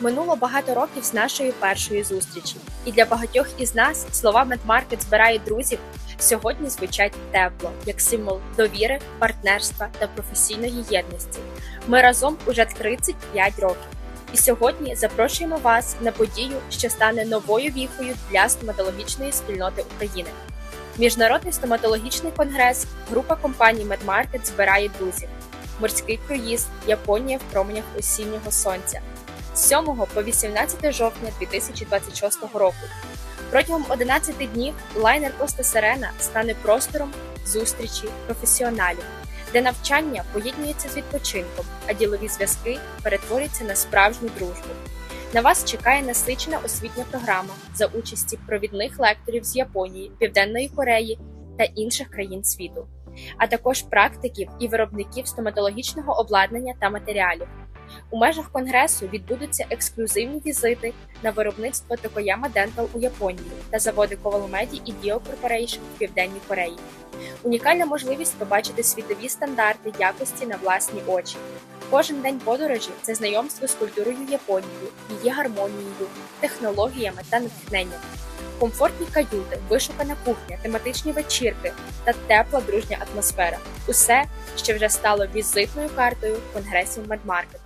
Минуло багато років з нашої першої зустрічі, і для багатьох із нас слова медмаркет збирає друзів сьогодні звучать тепло, як символ довіри, партнерства та професійної єдності. Ми разом уже 35 років. І сьогодні запрошуємо вас на подію, що стане новою віхою для стоматологічної спільноти України. Міжнародний стоматологічний конгрес, група компаній Медмаркет збирає друзів. Морський круїз, Японія в променях осіннього сонця. З 7 по 18 жовтня 2026 року. Протягом 11 днів лайнер Коста Серена стане простором зустрічі професіоналів, де навчання поєднується з відпочинком, а ділові зв'язки перетворюються на справжню дружбу. На вас чекає насичена освітня програма за участі провідних лекторів з Японії, Південної Кореї та інших країн світу, а також практиків і виробників стоматологічного обладнання та матеріалів. У межах конгресу відбудуться ексклюзивні візити на виробництво Токояма Dental у Японії та заводи Ковалмеді і Dio Corporation в Південній Кореї. Унікальна можливість побачити світові стандарти якості на власні очі. Кожен день подорожі це знайомство з культурою Японії, її гармонією, технологіями та натхненням. Комфортні каюти, вишукана кухня, тематичні вечірки та тепла дружня атмосфера усе, що вже стало візитною картою конгресів Медмаркет.